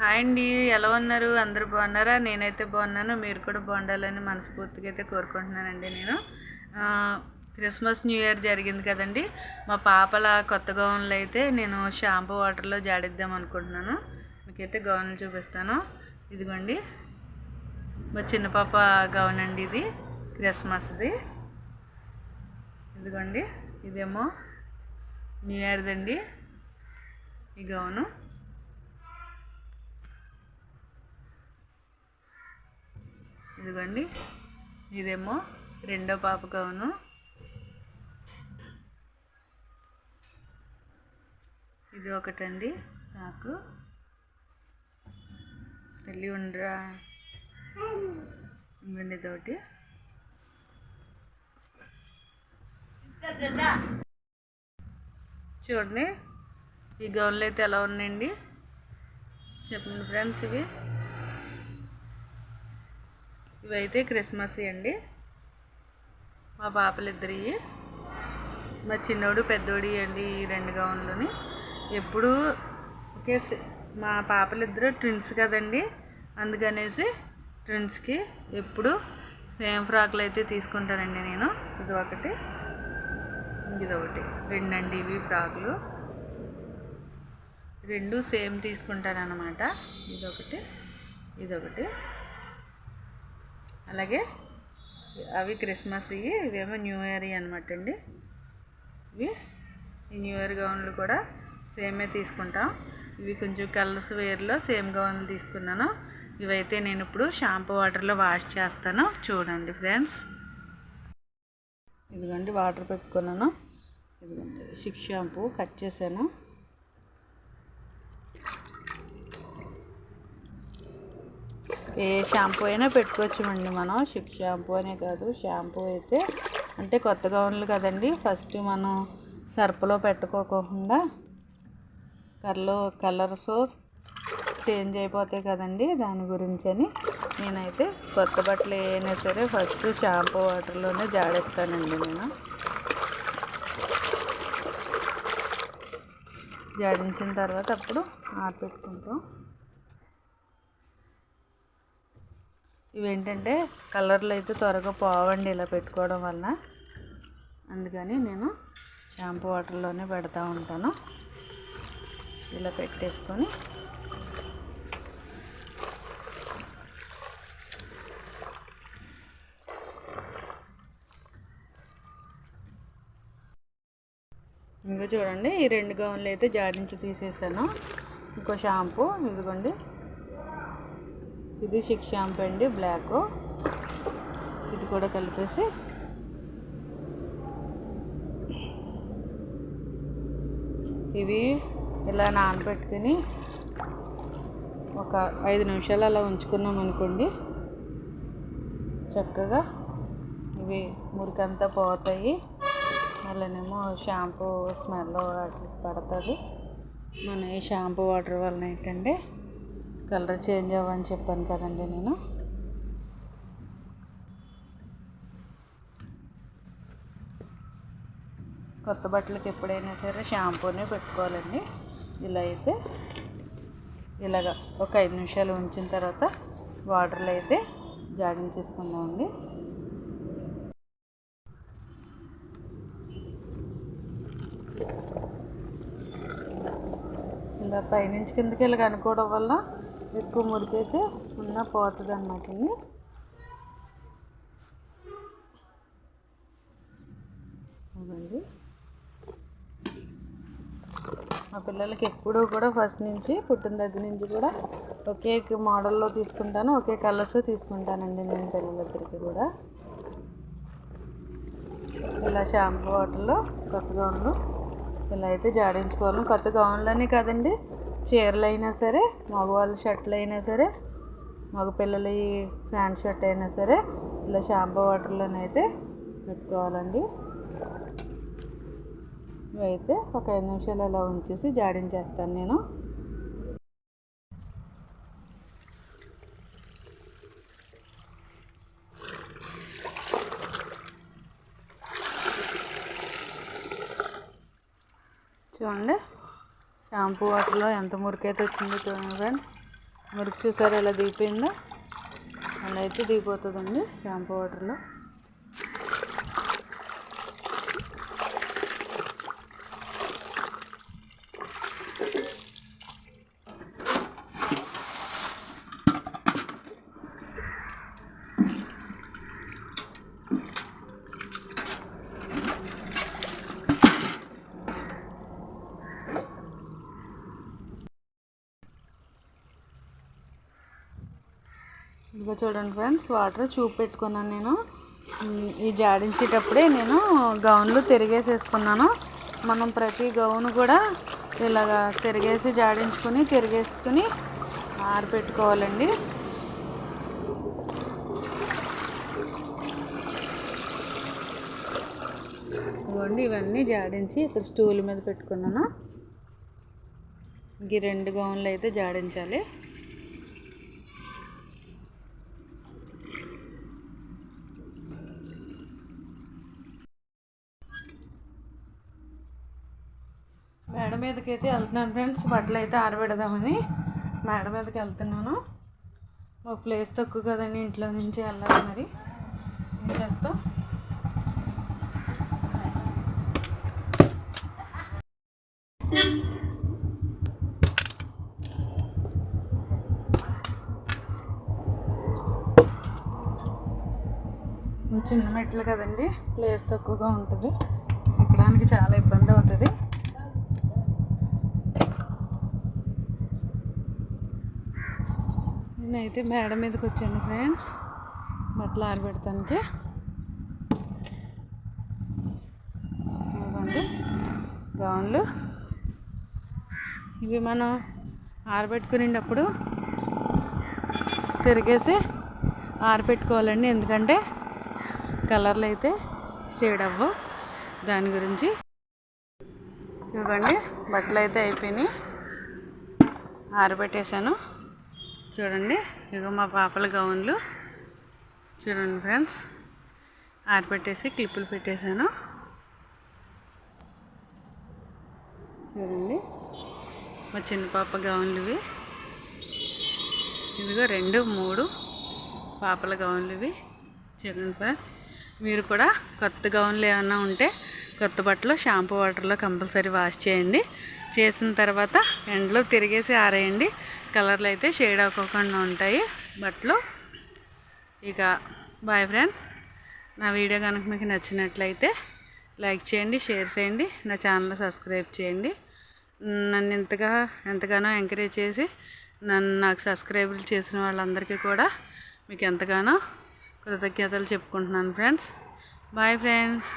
Hi అండి ఎలా ఉన్నారు? అందరూ బాగున్నారా? నేనైతే బాగున్నాను. మీరు కూడా బాగుండాలని మనస్ఫూర్తిగా అయితే కోరుకుంటున్నానండి నేను. క్రిస్మస్ న్యూ ఇయర్ జరిగింది కదండి. మా పాపల కొత్త గౌన్లు అయితే నేను షాంపూ వాటర్లో జాడిద్దాం అనుకుంటున్నాను. మీకైతే గౌన్లు చూపిస్తాను. ఇదిగోండి. మా చిన్న పాప గౌన్ అండి ఇది క్రిస్మస్ది. ఇదిగోండి. ఇదేమో న్యూ ఇయర్ది అండి ఈ గౌను. ఇదిగోండి. ఇదేమో రెండో పాప గౌను ఇది ఒకటండి. నాకు తల్లి ఉండరా? ఇంకండి తోటి. చూడండి ఈ గౌన్లు అయితే ఎలా ఉన్నాయండి? చెప్పండి ఫ్రెండ్స్ ఇవి. ఇవైతే క్రిస్మస్ అండి. మా పాపలిద్దరివి మా చిన్నోడు పెద్దోడి అండి ఈ రెండు గౌన్లని. ఎప్పుడు ఒకే మా పాపలిద్దరు ట్విన్స్ కదండి. అందుకనేసి ట్విన్స్కి ఎప్పుడు సేమ్ ఫ్రాక్లు అయితే తీసుకుంటానండి నేను. ఇది ఒకటి ఇది ఒకటి. రెండండి ఇవి ఫ్రాకులు. రెండు సేమ్ తీసుకుంటాను అనమాట ఇదొకటి ఇదొకటి అలాగే అవి క్రిస్మస్ ఇవి ఇవేమో న్యూ ఇయర్ అనమాట అండి. ఇవి ఈ న్యూ ఇయర్ గౌన్లు కూడా సేమే తీసుకుంటాం. ఇవి కొంచెం కలర్స్ వేర్లో సేమ్ గౌన్లు తీసుకున్నాను. ఇవైతే నేను ఇప్పుడు షాంపూ వాటర్లో వాష్ చేస్తాను. చూడండి ఫ్రెండ్స్. ఇదిగోండి వాటర్ పెట్టుకున్నాను. ఇదిగోండి సిక్ షాంపూ కట్ చేశాను. ఏ షాంపూ అయినా పెట్టుకోవచ్చుమండి మనం. షిక్ షాంపూ అనే కాదు షాంపూ అయితే. అంటే కొత్త గౌన్లు కదండి. ఫస్ట్ మనం సర్పులో పెట్టుకోకుండా కలర్ కలర్స్ చేంజ్ అయిపోతాయి కదండి దాని గురించి అని నేనైతే కొత్త బట్టలు ఏమైనా సరే ఫస్ట్ షాంపూ వాటర్లోనే జాడేస్తానండి నేను. జాడించిన తర్వాత అప్పుడు ఆపెట్టుకుంటాం ఇవేంటంటే కలర్లు అయితే త్వరగా పోవండి ఇలా పెట్టుకోవడం వల్ల అందుకని నేను షాంపూ వాటర్లోనే పెడతా ఉంటాను. ఇలా పెట్టేసుకొని ఇంకా చూడండి ఈ రెండు గౌన్లు అయితే జాడించి తీసేసాను. ఇంకో షాంపూ ఇదిగోండి. ఇది షిక్ షాంపూ అండి బ్లాక్. ఇది కూడా కలిపేసి. ఇవి ఇలా నానబెట్టుకుని ఒక ఐదు నిమిషాలు అలా ఉంచుకున్నాం అనుకోండి చక్కగా ఇవి మురికంతా పోతాయి. అలానేమో షాంపూ స్మెల్ పడుతుంది. మన ఈ షాంపూ వాటర్ వలన ఏంటంటే కలర్ చేంజ్ అవ్వని చెప్పాను కదండి నేను. కొత్త బట్టలకి ఎప్పుడైనా సరే షాంపూనే పెట్టుకోవాలండి. ఇలా అయితే ఇలాగ ఒక ఐదు నిమిషాలు ఉంచిన తర్వాత వాటర్లో అయితే జాడించేసుకుందామండి. ఇలా పైనుంచి కిందకి ఇలా కనుక్కోవడం వల్ల ఎక్కువ మురికైతే ఉన్న పోతుంది అన్నమాట అండి అవునండి మా పిల్లలకి ఎప్పుడూ కూడా ఫస్ట్ నుంచి పుట్టిన దగ్గర నుంచి కూడా ఒకే మోడల్లో తీసుకుంటాను ఒకే కలర్స్ తీసుకుంటానండి నేను పిల్లలిద్దరికి కూడా. ఇలా షాంపూ వాటర్లో కొత్త గౌన్లు ఇలా అయితే జాడించుకోవాలి. కొత్త గౌన్లని కదండి. చీరలు అయినా సరే మగవాళ్ళ షర్ట్లు అయినా సరే మగపిల్లల ప్యాంట్ షర్ట్ అయినా సరే ఇలా షాంపూ వాటర్లోనైతే పెట్టుకోవాలండి. ఇవైతే ఒక ఐదు నిమిషాలు అలా ఉంచేసి జాడించేస్తాను నేను. చూడండి షాంపూ వాటర్లో ఎంత మురికైతే వచ్చిందో చూడండి ఫ్రెండ్స్. మురికి చూసారు ఎలా దిగిపోయిందో? అలా అయితే దిగిపోతుందండి షాంపూ వాటర్లో. ఇదిగో చూడండి ఫ్రెండ్స్ వాటర్ చూపెట్టుకున్నాను నేను. ఈ జాడించేటప్పుడే నేను గౌన్లు తిరిగేసేసుకున్నాను. మనం ప్రతి గౌను కూడా ఇలాగా తిరిగేసి జాడించుకుని తిరిగేసుకుని ఆరబెట్టుకోవాలండి ఇవ్వండి ఇవన్నీ జాడించి ఇక్కడ స్టూల్ మీద పెట్టుకున్నాను. ఈ రెండు గౌన్లు అయితే జాడించాలి మేడ మీదకి అయితే వెళ్తున్నాను ఫ్రెండ్స్. బట్టలు అయితే ఆరబెడదామని మేడ మీదకి వెళ్తున్నాను ఒక ప్లేస్ తక్కువ కదండి ఇంట్లో నుంచి వెళ్ళాలి మరి. ఏం చేస్తాం? చిన్న మెట్లు కదండి. ప్లేస్ తక్కువగా ఉంటుంది. ఎక్కడానికి చాలా ఇబ్బంది అవుతుంది. నేనైతే మేడ మీదకి వచ్చాను ఫ్రెండ్స్. బట్టలు ఆరబెడతానికి ఇవ్వండి. గౌన్లు. ఇవి మనం ఆరబెట్టుకునేటప్పుడు తిరిగేసి ఆరబెట్టుకోవాలండి. ఎందుకంటే కలర్లు అయితే షేడ్ అవ్వవు దాని గురించి ఇవ్వండి. బట్టలు అయితే అయిపోయినాయి. ఆరబెట్టేశాను. చూడండి. ఇగో మా పాపల గౌన్లు. చూడండి ఫ్రెండ్స్. ఆరిపెట్టేసి క్లిప్పులు పెట్టేశాను. చూడండి. మా చిన్న పాప గౌన్లు ఇవి ఇదిగో రెండు మూడు పాపల గౌన్లు ఇవి చూడండి ఫ్రెండ్స్. మీరు కూడా కొత్త గౌన్లు ఏమైనా ఉంటే కొత్త బట్టలు షాంపూ వాటర్లో కంపల్సరీ వాష్ చేయండి. చేసిన తర్వాత ఎండలో తిరిగేసి ఆరేయండి. కలర్లు అయితే షేడ్ అవ్వకుండా ఉంటాయి. బట్లు ఇక బాయ్ ఫ్రెండ్స్ నా వీడియో కనుక మీకు నచ్చినట్లయితే లైక్ చేయండి షేర్ చేయండి నా ఛానల్ సబ్స్క్రైబ్ చేయండి. నన్ను ఇంతగా ఎంతగానో ఎంకరేజ్ చేసి నన్ను నాకు సబ్స్క్రైబ్ చేసిన వాళ్ళందరికీ కూడా మీకు ఎంతగానో కృతజ్ఞతలు చెప్పుకుంటున్నాను ఫ్రెండ్స్ బాయ్ ఫ్రెండ్స్